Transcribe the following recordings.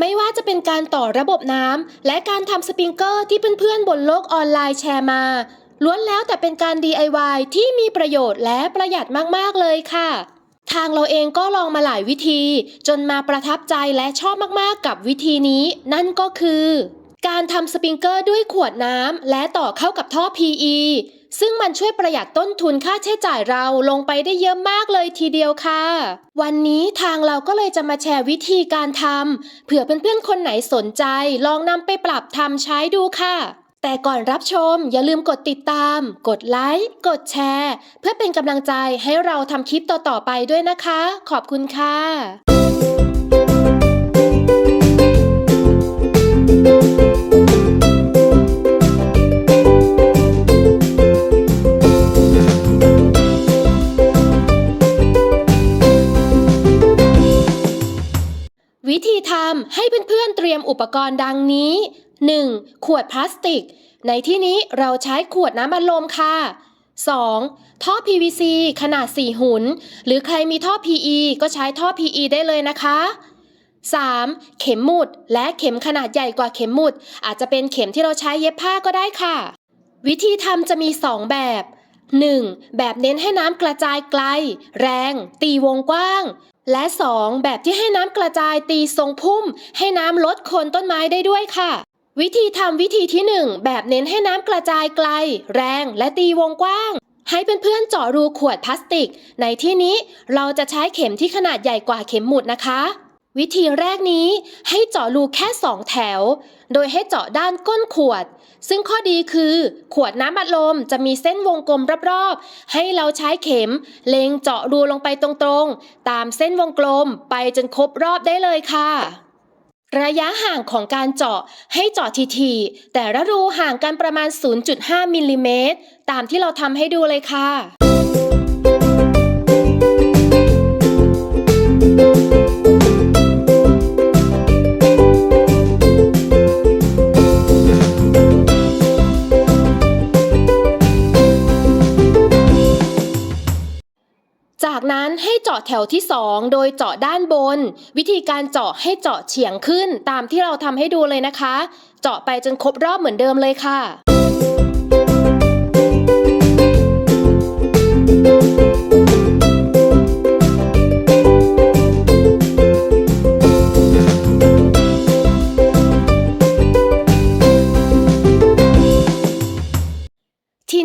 ไม่ว่าจะเป็นการต่อระบบน้ำและการทำสปริงเกอร์ที่เพื่อนๆบนโลกออนไลน์แชร์มา ล้วนแล้วแต่เป็นการ DIY ที่มีประโยชน์และประหยัดมากๆเลยค่ะ ทางเราเองก็ลองมาหลายวิธี จนมาประทับใจและชอบมากๆกับวิธีนี้ นั่นก็คือ การทำสปริงเกอร์ด้วยขวดน้ำและต่อเข้ากับท่อ PE ซึ่งมันช่วยประหยัดต้นทุนค่าใช้จ่ายเราลงไปได้เยอะมากเลยทีเดียวค่ะ วันนี้ทางเราก็เลยจะมาแชร์วิธีการทำเผื่อเพื่อนๆคนไหนสนใจ ลองนำไปปรับทำใช้ดูค่ะ แต่ก่อนรับชมอย่าลืมกดติดตาม กดไลค์ กดแชร์ เพื่อเป็นกำลังใจให้เราทำคลิปต่อๆไปด้วยนะคะ ขอบคุณค่ะ อุปกรณ์ดังนี้ 1. ขวดพลาสติก ในที่นี้เราใช้ขวดน้ำอัดลมค่ะ 2. ท่อ PVC ขนาด 4 หุน หรือใครมีท่อ PE ก็ใช้ท่อ PE ได้เลยนะคะ 3. เข็มหมุด และเข็มขนาดใหญ่กว่าเข็มหมุด อาจจะเป็นเข็มที่เราใช้เย็บผ้าก็ได้ค่ะ วิธีทำจะมี 2 แบบ 1. แบบเน้นให้น้ำกระจายไกล แรง ตีวงกว้าง และ 2. แบบที่ให้น้ำกระจายตีทรงพุ่ม ให้น้ำลดโคนต้นไม้ได้ด้วยค่ะ วิธีทำวิธีที่ 1 แบบเน้นให้น้ำกระจายไกล แรง และตีวงกว้าง ให้เพื่อนๆเจาะรูขวดพลาสติก ในที่นี้เราจะใช้เข็มที่ขนาดใหญ่กว่าเข็มหมุดนะคะ วิธีแรกนี้ให้เจาะรูแค่2แถว โดยให้เจาะด้านก้นขวด ซึ่งข้อดีคือ ขวดน้ำอัดลมจะมีเส้นวงกลมรอบๆ ให้เราใช้เข็ม เล็งเจาะรูลงไปตรงๆ ตามเส้นวงกลมไปจนครบรอบได้เลยค่ะ ระยะห่างของการเจาะให้เจาะทีๆแต่ละรูห่างกันประมาณ 0.5มิลลิเมตรตามที่เราทำให้ดูเลยค่ะ จากนั้นให้เจาะแถวที่ 2 โดยเจาะด้านบน วิธีการเจาะให้เจาะเฉียงขึ้นตามที่เราทำให้ดูเลยนะคะ เจาะไปจนครบรอบเหมือนเดิมเลยค่ะ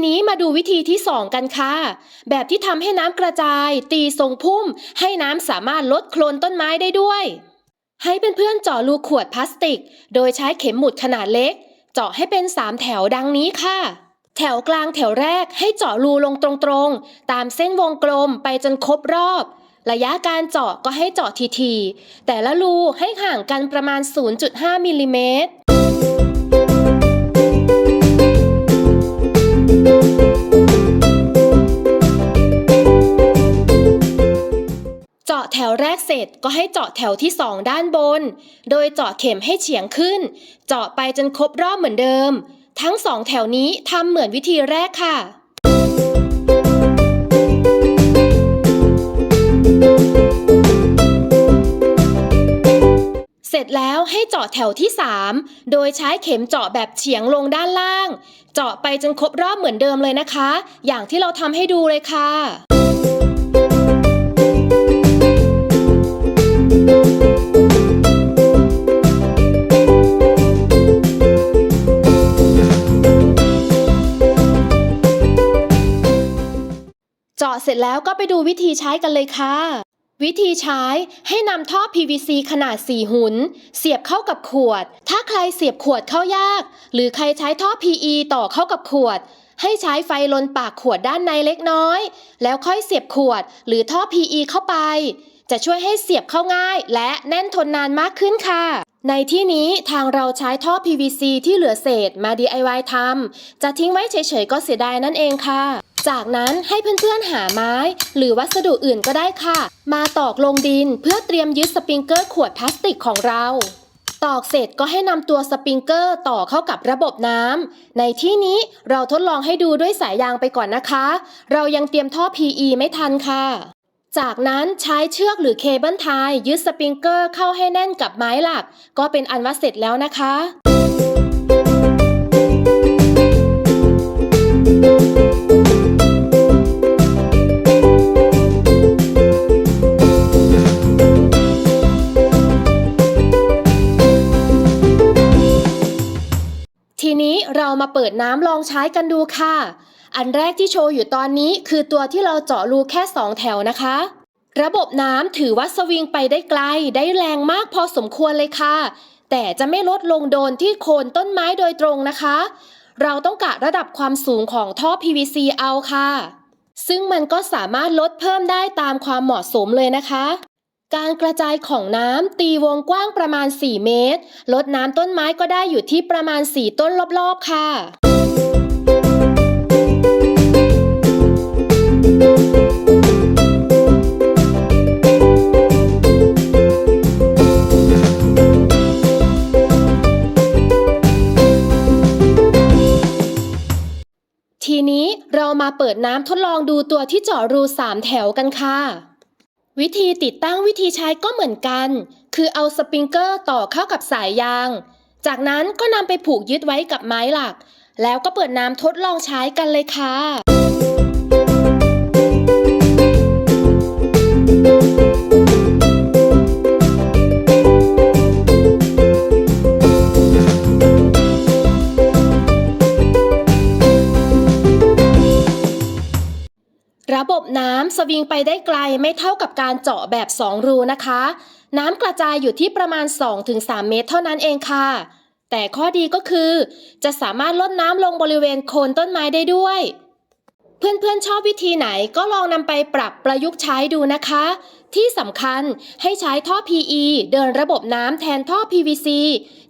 นี้มาดูวิธีที่ 2 กันค่ะ แบบที่ทำให้น้ำกระจาย ตีทรงพุ่ม ให้น้ำสามารถลดโคลนต้นไม้ได้ด้วย ให้เพื่อนๆเจาะรูขวดพลาสติก โดยใช้เข็มหมุดขนาดเล็ก เจาะให้เป็น 3 แถวดังนี้ค่ะ แถวกลางแถวแรกให้เจาะรูลงตรงๆ ตามเส้นวงกลมไปจนครบรอบ ระยะการเจาะก็ให้เจาะทีๆแต่ละรูให้ห่างกันประมาณ 0.5มิลลิเมตร กเสร็จก็ให้เจาะแถวที่ 2 ด้านบน โดยเจาะเข็มให้เฉียงขึ้น เจาะไปจนครบรอบเหมือนเดิม ทั้งสองแถวนี้ทำเหมือนวิธีแรกค่ะเสร็จแล้วให้เจาะแถวที่ 3 โดยใช้เข็มเจาะแบบเฉียงลงด้านล่าง เจาะไปจนครบรอบเหมือนเดิมเลยนะคะ อย่างที่เราทำให้ดูเลยค่ะ เจาะเสร็จแล้วก็ไปดูวิธีใช้กันเลยค่ะ วิธีใช้ให้นำท่อ PVC ขนาด 4 หุน เสียบเข้ากับขวด ถ้าใครเสียบขวดเข้ายาก หรือใครใช้ท่อ PE ต่อเข้ากับขวด ให้ใช้ไฟลนปากขวดด้านในเล็กน้อย แล้วค่อยเสียบขวดหรือท่อ PE เข้าไป จะช่วยให้เสียบเข้าง่าย และแน่นทนนานมากขึ้นค่ะ ในที่นี้ทางเราใช้ท่อ PVC ที่เหลือเศษมา DIY ทำจะทิ้งไว้เฉยๆก็เสียดายนั่นเองค่ะ จากนั้นให้เพื่อนๆหาไม้ หรือวัสดุอื่นก็ได้ค่ะ มาตอกลงดินเพื่อเตรียมยึดสปริงเกอร์ขวดพลาสติกของเราตอกเสร็จก็ให้นำตัวสปริงเกอร์ต่อเข้ากับระบบน้ำ ในที่นี้เราทดลองให้ดูด้วยสายยางไปก่อนนะคะ เรายังเตรียมท่อ PE ไม่ทันค่ะ จากนั้นใช้เชือกหรือเคเบิลไทยยึดสปริงเกอร์เข้าให้แน่นกับไม้หลัก ก็เป็นอันว่าเสร็จแล้วนะคะทีนี้เรามาเปิดน้ำลองใช้กันดูค่ะ อันแรกที่โชว์อยู่ตอนนี้คือตัวที่เราเจาะรูแค่ 2 แถวนะคะ ระบบน้ำถือว่าสวิงไปได้ไกล ได้แรงมากพอสมควรเลยค่ะ แต่จะไม่ลดลงโดนที่โคนต้นไม้โดยตรงนะคะ เราต้องกะระดับความสูงของท่อ PVC เอาค่ะ ซึ่งมันก็สามารถลดเพิ่มได้ตามความเหมาะสมเลยนะคะ การกระจายของน้ำตีวงกว้างประมาณ 4 เมตร ลดน้ำต้นไม้ก็ได้อยู่ที่ประมาณ 4 ต้นรอบๆ ค่ะ เปิดน้ำทดลองดูตัวที่เจาะรูสามแถวกันค่ะ วิธีติดตั้งวิธีใช้ก็เหมือนกัน คือเอาสปริงเกอร์ต่อเข้ากับสายยาง จากนั้นก็นำไปผูกยึดไว้กับไม้หลัก แล้วก็เปิดน้ำทดลองใช้กันเลยค่ะ สวิงไปได้ไกลไม่เท่ากับการเจาะแบบ 2 รูนะคะ น้ำกระจายอยู่ที่ประมาณ 2-3 เมตรเท่านั้นเองค่ะ แต่ข้อดีก็คือ จะสามารถลดน้ำลงบริเวณโคนต้นไม้ได้ด้วย เพื่อนๆชอบวิธีไหนก็ลองนำไปปรับประยุกต์ใช้ดูนะคะ ที่สำคัญให้ใช้ท่อ PE เดินระบบน้ำแทนท่อ PVC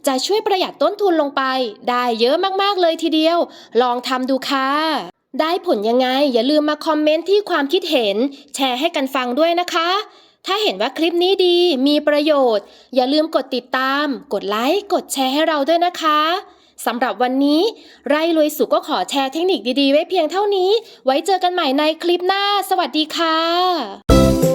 จะช่วยประหยัดต้นทุนลงไป ได้เยอะมากๆเลยทีเดียว ลองทำดูค่ะ ได้ผลยังไง อย่าลืมมาคอมเมนต์ที่ความคิดเห็น แชร์ให้กันฟังด้วยนะคะ ถ้าเห็นว่าคลิปนี้ดีมีประโยชน์ อย่าลืมกดติดตาม กดไลค์กดแชร์ให้เราด้วยนะคะสำหรับวันนี้ ไร่รวยสุขก็ขอแชร์เทคนิคดีๆ ไว้เพียงเท่านี้ ไว้เจอกันใหม่ในคลิปหน้า สวัสดีค่ะ